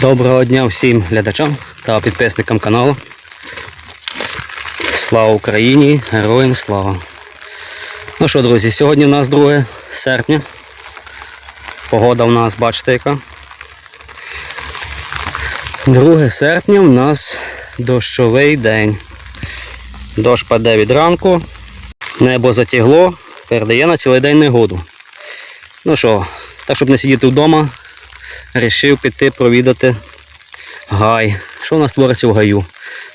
Доброго дня всім глядачам та підписникам каналу. Слава Україні! Героям слава! Ну що, друзі, сьогодні у нас 2 серпня. Погода у нас, бачите, яка. 2 серпня у нас дощовий день. Дощ паде від ранку, небо затягло, передає на цілий день негоду. Ну що, так щоб не сидіти вдома, Рішив піти провідати гай. Що у нас твориться в гаю?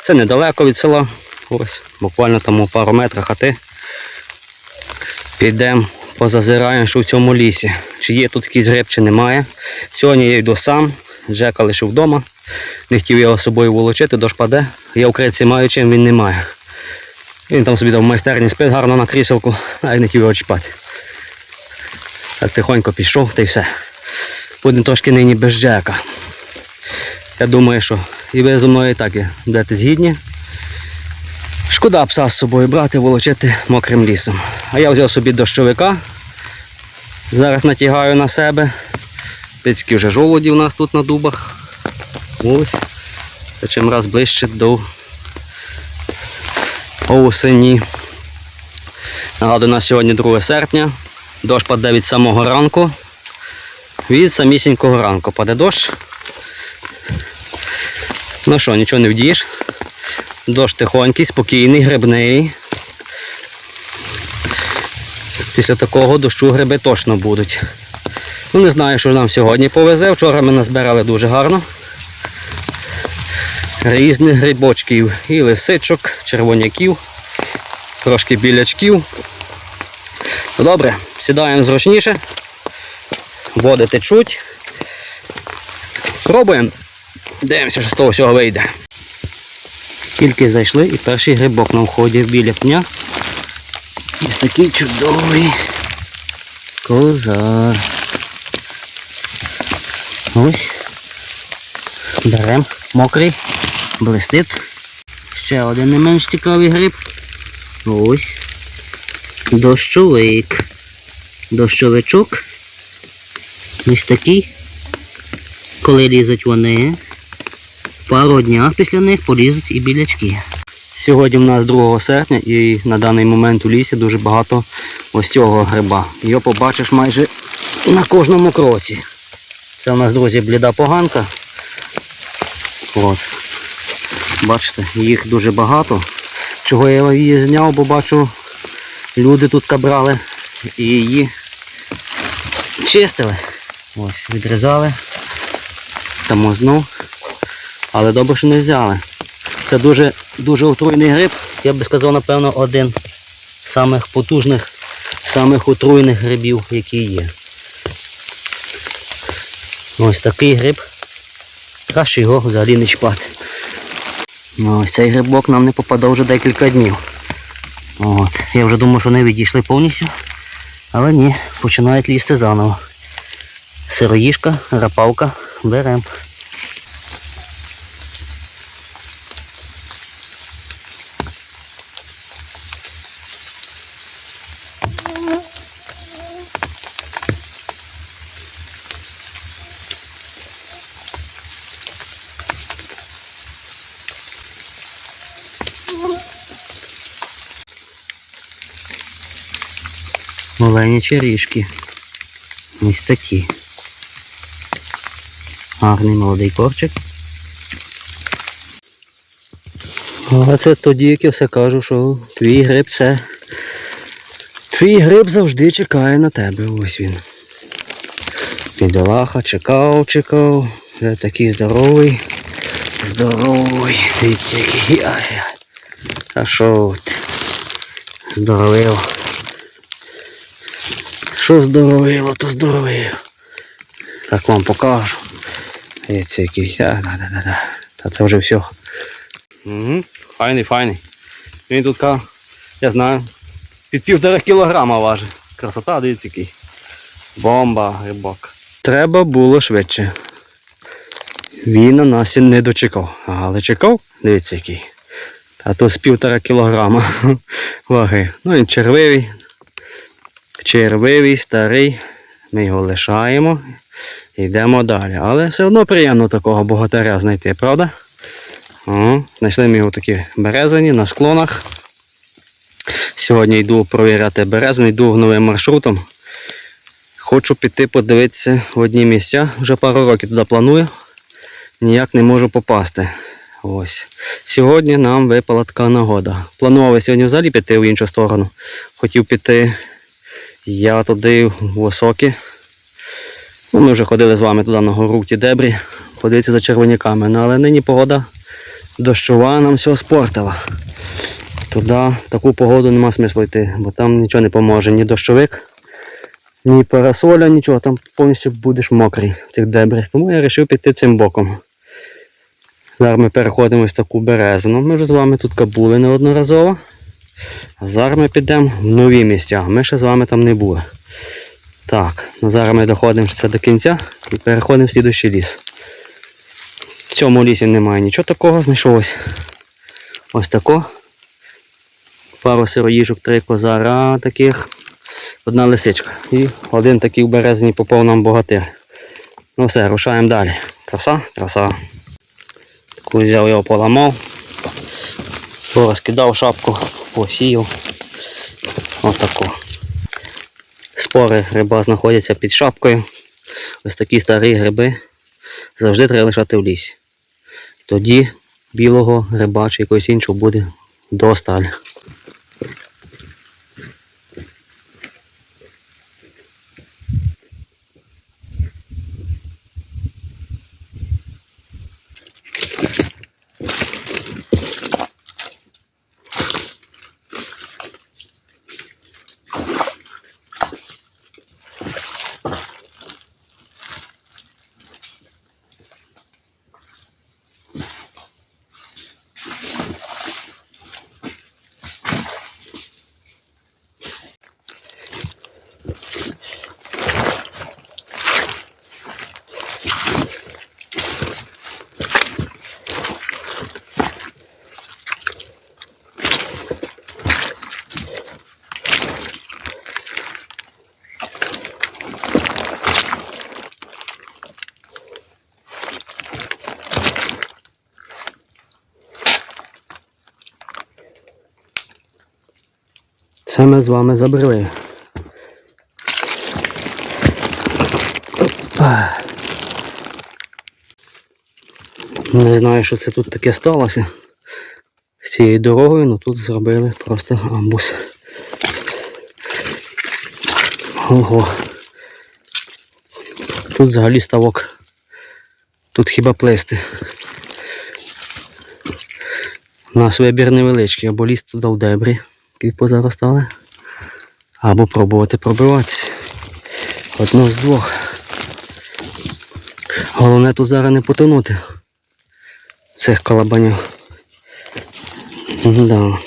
Це недалеко від села. Ось, буквально там у пару метрах хати. Підемо, позазираємо, що в цьому лісі. Чи є тут якийсь гриб, чи немає. Сьогодні я йду сам, Джека лишив вдома. Не хотів його з собою волочити, дощ паде. Я в криці маю чим він не має. Він там собі там в майстерні спить гарно на кріселку, а я не хотів його чіпати. Так тихонько пішов та й все. Будемо трошки нині без Джека. Я думаю, що і ви зі мною і так є, будете згідні. Шкода пса з собою брати, волочити мокрим лісом. А я взяв собі дощовика. Зараз натягаю на себе. Пицькі вже жолуді у нас тут на дубах. Ось. Та чим раз ближче до осені. Нагадую, нас сьогодні 2 серпня. Дощ паде від самого ранку. Від самісінького ранку паде дощ. Ну що, нічого не вдієш. Дощ тихонький, спокійний, грибний. Після такого дощу гриби точно будуть. Ну не знаю, що нам сьогодні повезе. Вчора ми назбирали дуже гарно. Різних грибочків. І лисичок, червоняків, трошки білячків. Ну, Добре, сідаємо зручніше. Води течуть. Пробуємо. Дивимося, що з того всього вийде. Тільки зайшли і перший грибок на вході біля пня. Ось такий чудовий козар. Ось. Беремо мокрий, блистить. Ще один не менш цікавий гриб. Ось. Дощовик. Дощовичок. Ось такий. Коли лізуть вони, пару днях після них полізуть і білячки. Сьогодні в нас 2 серпня і на даний момент у лісі дуже багато ось цього гриба. Його побачиш майже на кожному кроці. Це у нас, друзі, бліда поганка. От. Бачите, їх дуже багато. Чого я її зняв, бо бачу, люди тут кабрали і її чистили. Ось, відрізали. Тому знов. Але добре, що не взяли. Це дуже дуже отруйний гриб. Я би сказав, напевно, один з самих потужних, самих отруйних грибів, які є. Ось такий гриб. Краще його взагалі не чіпати. Ну, Ось цей грибок нам не попадав вже декілька днів. От. Я вже думав, що не відійшли повністю. Але ні, починають лізти заново. Сироїшка, рапавка, беремо. Олені черішки. Ось такі. Гарний молодий корчик. А це тоді, як я все кажу, що твій гриб це. Твій гриб завжди чекає на тебе. Ось він. Підолаха, чекав, чекав. Вже такий здоровий. Здоровий. Дивіться, який. Ай. А що от? Здоровило. Що здоровило, то здоровило. Так вам покажу. Дивіться, який. Да, да, да, да, да. Та це вже все. Угу. Файний, файний. Він тут, я знаю, під півтора кілограма важить. Красота, дивіться який. Бомба, грибок. Треба було швидше. Він на нас і не дочекав. Але чекав, дивіться який. Та то з півтора кілограма ваги. Ну він червивий. Червивий, старий. Ми його лишаємо. Йдемо далі. Але все одно приємно такого богатиря знайти, правда? О, знайшли ми його такі березані на склонах. Сьогодні йду провіряти березини, йду новим маршрутом. Хочу піти подивитися в одні місця. Вже пару років туди планую. Ніяк не можу попасти. Ось. Сьогодні нам випала така нагода. Планував сьогодні взагалі піти в іншу сторону. Хотів піти я туди в Осокі. Ну, ми вже ходили з вами туди на гору в ті дебрі, подивитися за червоняками. Ну, але нині погода дощова нам все спортила. Туди таку погоду нема смислу йти, бо там нічого не поможе, ні дощовик, ні парасоля, нічого, там повністю будеш мокрий в цих дебрях. Тому я вирішив піти цим боком. Зараз ми переходимо ось таку березину. Ми вже з вами тут були неодноразово. Зараз ми підемо в нові місця. Ми ще з вами там не були. Так, ну зараз ми доходимо до кінця і переходимо в слідущий ліс. В цьому лісі немає нічого такого, знайшов ось, ось тако. Пару сироїжок, три козара таких, одна лисичка. І один такий в березні попав нам богатир. Ну все, рушаємо далі. Краса, краса. Таку взяв його поламав, порозкидав шапку, посіяв. Отако. Спори гриба знаходяться під шапкою. Ось такі старі гриби завжди треба лишати в лісі. Тоді білого гриба чи якогось іншого буде досталь. Це ми з вами забрали. Не знаю, що це тут таке сталося з цією дорогою, але тут зробили просто амбус. Ого. Тут взагалі ставок. Тут хіба плести. У нас вибір невеличкий, або лізти туди в дебрі, які позаростали, або пробувати пробиватися. Одно з двох. Головне тут зараз не потонути цих калабанів. Да.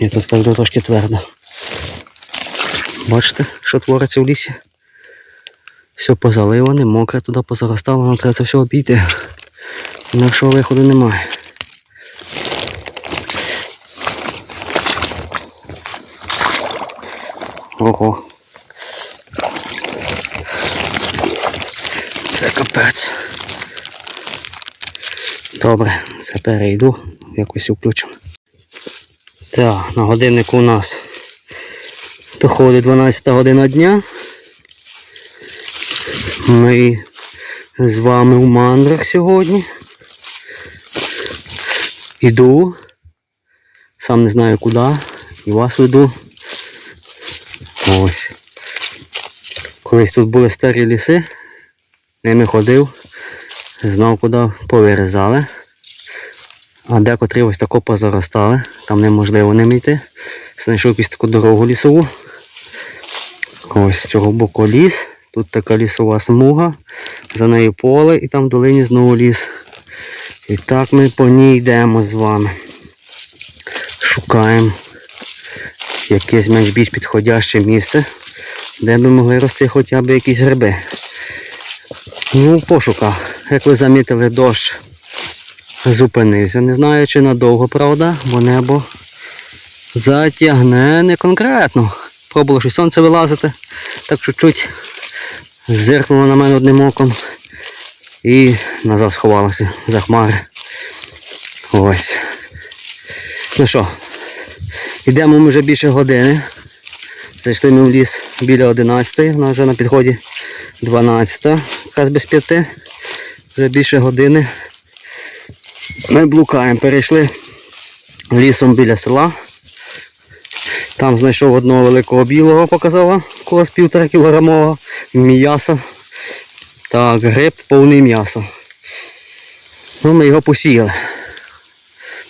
Ні, тут правда трошки твердо. Бачите, що твориться в лісі? Все позаливане, мокре туди позаростало, нам треба це все обійти. Інакшого виходу немає. Ого. Це капець. Добре, це перейду, якось включимо. Так, на годиннику у нас доходить 12 година дня. Ми з вами у мандрах сьогодні. Іду. Сам не знаю куди. І вас веду. Ось. Колись тут були старі ліси. Ними ходив. Знав куди повирізали. А декотрі ось тако позаростали. Там неможливо ним йти. Знайшов якусь таку дорогу лісову. Ось з цього боку ліс. Тут така лісова смуга. За нею поле і там в долині знову ліс. І так ми по ній йдемо з вами. Шукаємо якесь менш більш підходяще місце, де би могли рости хоча б якісь гриби. Ну, пошуках. Як ви замітили, дощ зупинився. Не знаю, чи надовго, правда, бо небо затягне не конкретно. Пробувало щось сонце вилазити, так чуть-чуть Зиркнула на мене одним оком і назад сховалася за хмари. Ось. Ну що, йдемо ми вже більше години. Зайшли ми в ліс біля 11, вона вже на підході 12, якраз без 5, вже більше години. Ми блукаємо, перейшли лісом біля села. Там знайшов одного великого білого, показав, когось півтора кілограмового м'яса. Так, гриб повний м'яса. Ну, ми його посіяли.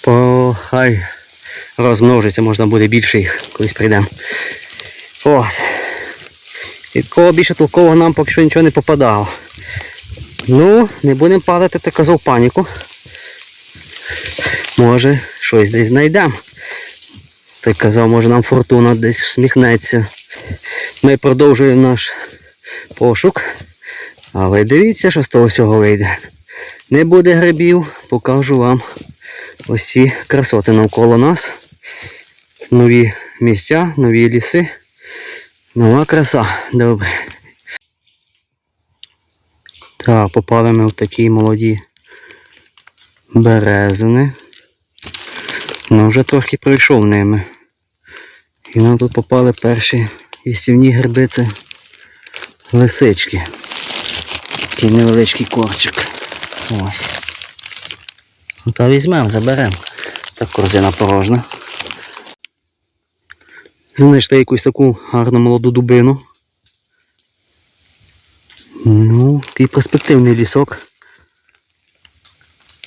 По хай розмножиться, можна буде більше їх, колись прийдемо. От. І кого більше толкового нам поки що нічого не попадало. Ну, не будемо падати, ти казав паніку. Може, щось десь знайдемо. Той казав, може нам фортуна десь всміхнеться. Ми продовжуємо наш пошук. А ви дивіться, що з того всього вийде. Не буде грибів, покажу вам ось ці красоти навколо нас. Нові місця, нові ліси. Нова краса. Добре. Так, попали ми в такі молоді березини. Ну, вже трохи пройшов ними. І нам тут попали перші їстівні гриби, це лисички. Такий невеличкий корчик. Ось. Ну, Та візьмемо, заберемо. Так корзина порожна. Знайшли якусь таку гарну молоду дубину. Ну, такий перспективний лісок.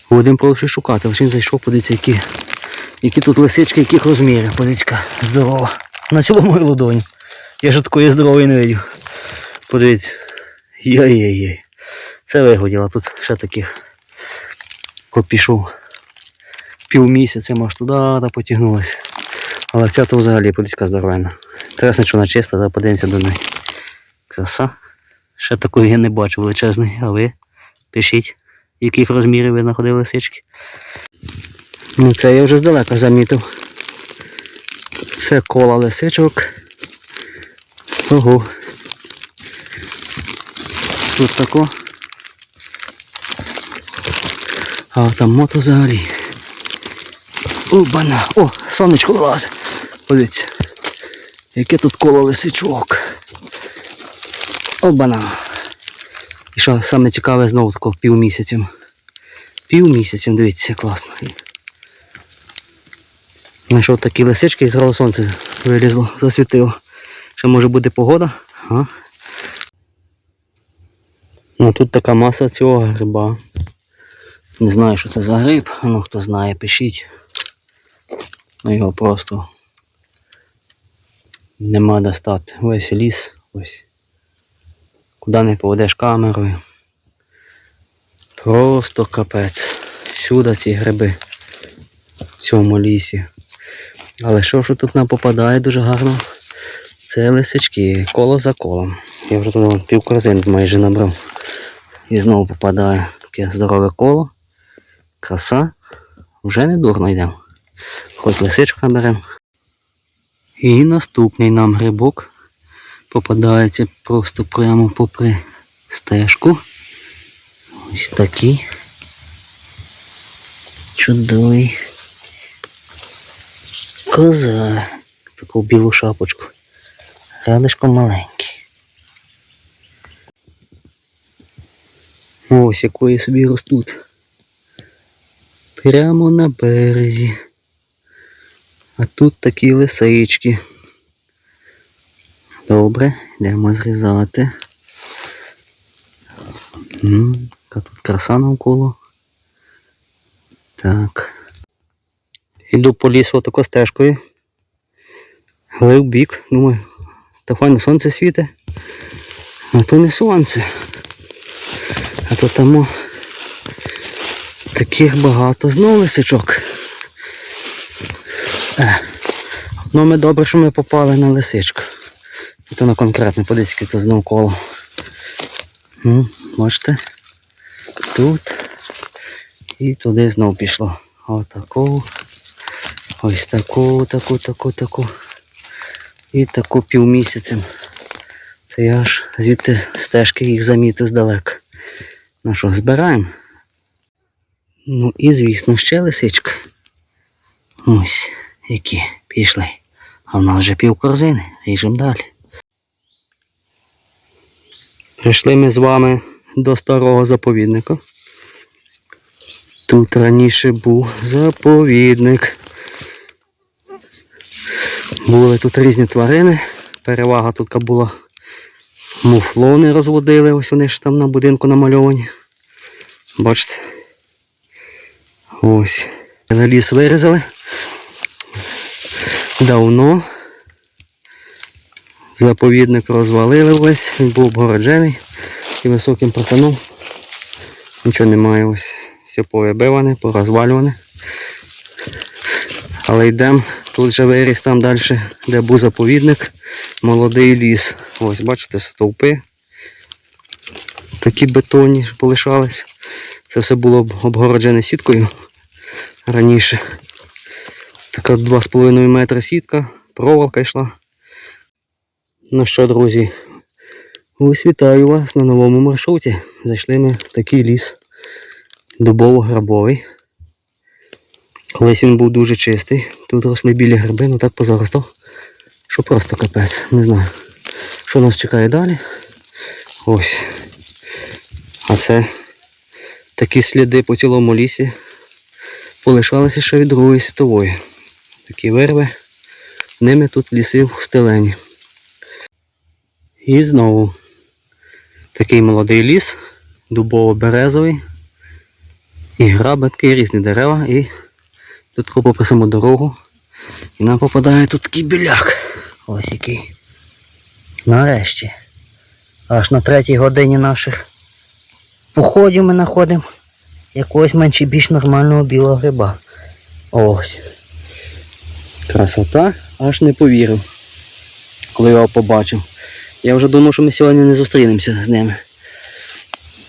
Будемо просто шукати. Лише зайшов, подивіться, які, які тут лисички, яких розмірів. Подивіться, здорова. На цілу мою ладонь. Я ж такої здорової не видів. Подивіться. Йой-йой-йой. Це вигоділо. Тут ще таких попішов пів місяця, може туди потягнулася. Але ця то взагалі подивіться здоровенна. Інтересно, що вона чиста, та подивимося до неї. Краса. Ще такої я не бачу величезний, а ви пишіть, яких розмірів ви знаходили лисички. Ну це я вже здалека замітив. Це кола лисичок. Ого. Тут тако. А там мото взагалі. Обана! О, сонечко вилазить. Подивіться. Яке тут коло лисичок. Обана. І що саме цікаве знову тако півмісяцем. Півмісяцем, дивіться, класно. Знайшов такі лисички і зразу сонце вилізло, засвітило. Ще може буде погода. А? Ну тут така маса цього гриба. Не знаю, що це за гриб, ну хто знає, пишіть. Ну його просто нема достати. Весь ліс, ось. Куди не поведеш камерою. Просто капець. Всюди ці гриби в цьому лісі. Але що ж тут нам попадає дуже гарно? Це лисички, коло за колом. Я вже тут пів корзин майже набрав. І знову попадає таке здорове коло. Краса. Вже не дурно йдемо. Хоч лисичку наберемо. І наступний нам грибок попадається просто прямо попри стежку. Ось такий. Чудовий. Коза. Таку білу шапочку. Радишко маленький. Ось якої собі ростуть. Прямо на березі. А тут такі лисички. Добре, йдемо зрізати. Яка тут краса навколо. Так. Іду по лісу отако стежкою. Але в бік, думаю, та файно сонце світить. А то не сонце. А то там таких багато знову лисичок. Е. Ну ми добре, що ми попали на лисичку. І то на конкретне, подивіться, то знов коло. Ну, бачите? Тут. І туди знов пішло. Отаку. Ось таку, таку, таку, таку. І таку півмісяцем. Та я ж звідти стежки їх замітив здалека. Ну що, збираємо? Ну і звісно, ще лисичка. Ось, які пішли. А в нас вже пів корзини, ріжемо далі. Прийшли ми з вами до старого заповідника. Тут раніше був заповідник. Були тут різні тварини. Перевага тут була муфлони розводили, ось вони ж там на будинку намальовані. Бачите? Ось. Ліс вирізали. Давно. Заповідник розвалили весь, він був обгороджений і високим протоном. Нічого немає ось. Все повибиване, порозвалюване. Але йдемо, тут же виріс там далі, де був заповідник, молодий ліс. Ось, бачите, стовпи. Такі бетонні полишались. Це все було обгороджене сіткою раніше. Така 2,5 метри сітка, проволока йшла. Ну що, друзі, ось вітаю вас на новому маршруті. Зайшли ми в такий ліс дубово-грабовий. Колись він був дуже чистий. Тут росли білі гриби, ну так позаростав. Що просто капець, не знаю. Що нас чекає далі? Ось. А це такі сліди по цілому лісі полишалися ще від Другої світової. Такі вирви. Ними тут ліси встелені. І знову такий молодий ліс, дубово-березовий. І граби такі різні дерева. І тут купа по саму дорогу. І нам попадає тут такий біляк. Ось який. Нарешті. Аж на третій годині наших походів ми знаходимо якогось менше більш нормального білого гриба. Ось. Красота, аж не повірив, коли його побачив. Я вже думав, що ми сьогодні не зустрінемося з ними.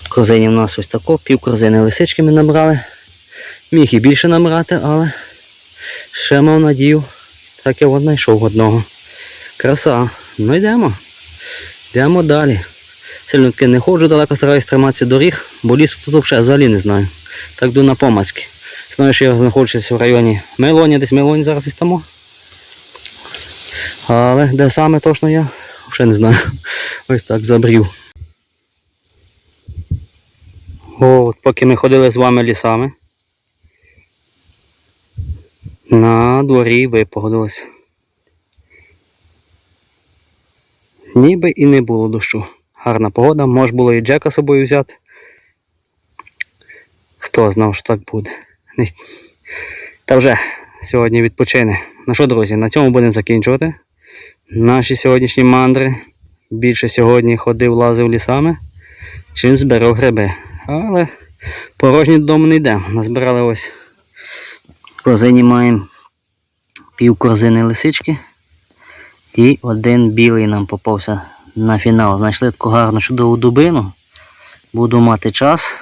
Корзині в нас ось тако, пів корзини лисички ми набрали. Міг і більше набрати, але ще мав надію. Так я знайшов одного. Краса. Ну йдемо. Йдемо далі. Сильно таки не ходжу далеко, стараюсь триматися доріг, бо лісу тут взагалі не знаю. Так йду на помацьки. Знаю, що я знаходжуся в районі Мелоні, десь Мелоні зараз із тому. Але де саме точно я, вже не знаю. Ось так забрів. От поки ми ходили з вами лісами. На дворі випогодилося. Ніби і не було дощу. Гарна погода, може було і Джека з собою взяти. Хто знав, що так буде. Та вже сьогодні відпочине. Ну що, друзі, на цьому будемо закінчувати. Наші сьогоднішні мандри. Більше сьогодні ходив, лазив лісами, чим збирав гриби. Але порожні додому не йде. Назбирали ось в корзині маємо пів корзини лисички. І один білий нам попався на фінал. Знайшли таку гарну чудову дубину. Буду мати час.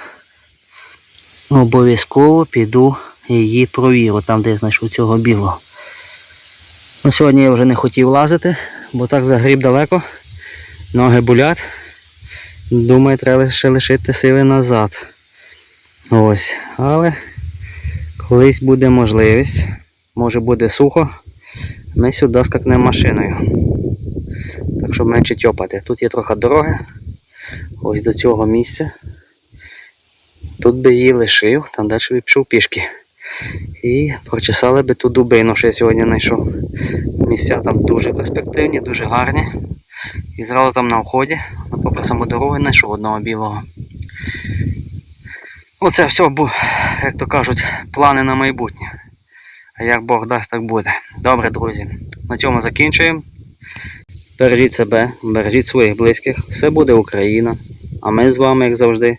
Обов'язково піду її провірю, там де я знайшов цього білого. Ну, сьогодні я вже не хотів лазити, бо так загріб далеко. Ноги болять. Думаю, треба ще лишити сили назад. Ось. Але колись буде можливість, може буде сухо, ми сюди скакнемо машиною. Так щоб менше тьопати. Тут є трохи дороги. Ось до цього місця. Тут би її лишив, там далі би пішов пішки. І прочесали би ту дубину, що я сьогодні знайшов. Місця там дуже перспективні, дуже гарні. І зразу там на вході, попри саму дорогу, знайшов одного білого. Оце все, бу- як то кажуть, плани на майбутнє. А як Бог дасть, так буде. Добре, друзі. На цьому закінчуємо. Бережіть себе, бережіть своїх близьких. Все буде Україна. А ми з вами, як завжди,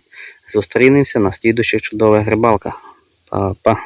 зустрінемося на слідучих чудових рибалках. Па-па.